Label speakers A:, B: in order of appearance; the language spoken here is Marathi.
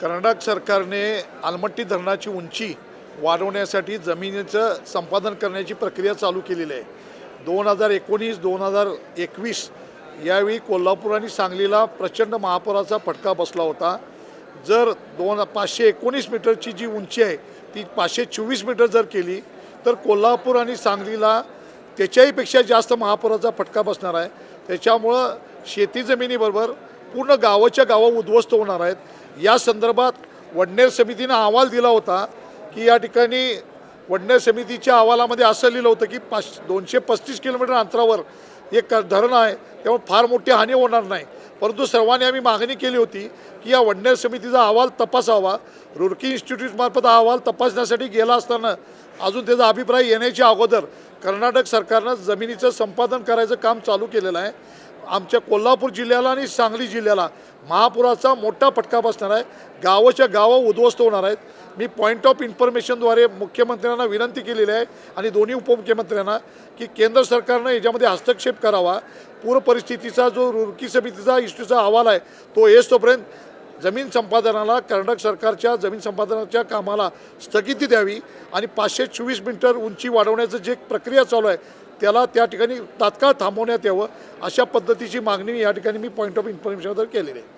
A: कर्नाटक सरकारने आलमट्टी धरणाची उंची वाढवण्यासाठी जमिनीचं संपादन करण्याची प्रक्रिया चालू केलेली आहे. दोन हजार एकोणीस दोन हजार एकवीस यावेळी कोल्हापूर आणि सांगलीला प्रचंड महापुराचा फटका बसला होता. जर दोन पाचशे एकोणीस मीटरची जी उंची आहे ती पाचशे चोवीस मीटर जर केली तर कोल्हापूर आणि सांगलीला त्याच्याहीपेक्षा जास्त महापुराचा फटका बसणार आहे. त्याच्यामुळं शेती जमिनीबरोबर पूर्ण गावाच्या गावं उद्ध्वस्त होणार आहेत. या संदर्भात वडनेर समितीनं अहवाल दिला होता की या ठिकाणी वडनेर समितीच्या अहवालामध्ये असं लिहिलं होतं की पाच दोनशे पस्तीस किलोमीटर अंतरावर एक धरण आहे त्यामुळे फार मोठी हानी होणार नाही. परंतु सर्वांनी आम्ही मागणी केली होती की या वडनेर समितीचा अहवाल तपासावा. रुडकी इन्स्टिट्यूटमार्फत हा अहवाल तपासण्यासाठी गेला असताना अजून त्याचा अभिप्राय येण्याच्या अगोदर कर्नाटक सरकारनं जमिनीचं संपादन करायचं काम चालू केलेलं आहे. आमच्या कोल्हापूर जिल्ह्याला आणि सांगली जिल्ह्याला महापुराचा मोठा फटका बसणार आहे. गावाच्या गावं उद्ध्वस्त होणार आहेत. मी पॉईंट ऑफ इन्फॉर्मेशनद्वारे मुख्यमंत्र्यांना विनंती केलेली आहे आणि दोन्ही उपमुख्यमंत्र्यांना की केंद्र सरकारनं याच्यामध्ये हस्तक्षेप करावा. पूर परिस्थितीचा जो रुरकी समितीचा इष्टूचा अहवाल आहे तो येस तोपर्यंत जमीन संपादनाला कर्नाटक सरकारच्या जमीन संपादनाच्या कामाला स्थगिती द्यावी आणि पाचशे चोवीस मीटर उंची वाढवण्याचं जे प्रक्रिया चालू आहे त्याला त्या ठिकाणी तात्काळ थांबवण्यात यावं अशा पद्धतीची मागणी या ठिकाणी मी पॉईंट ऑफ इन्फॉर्मेशनवर केलेली आहे.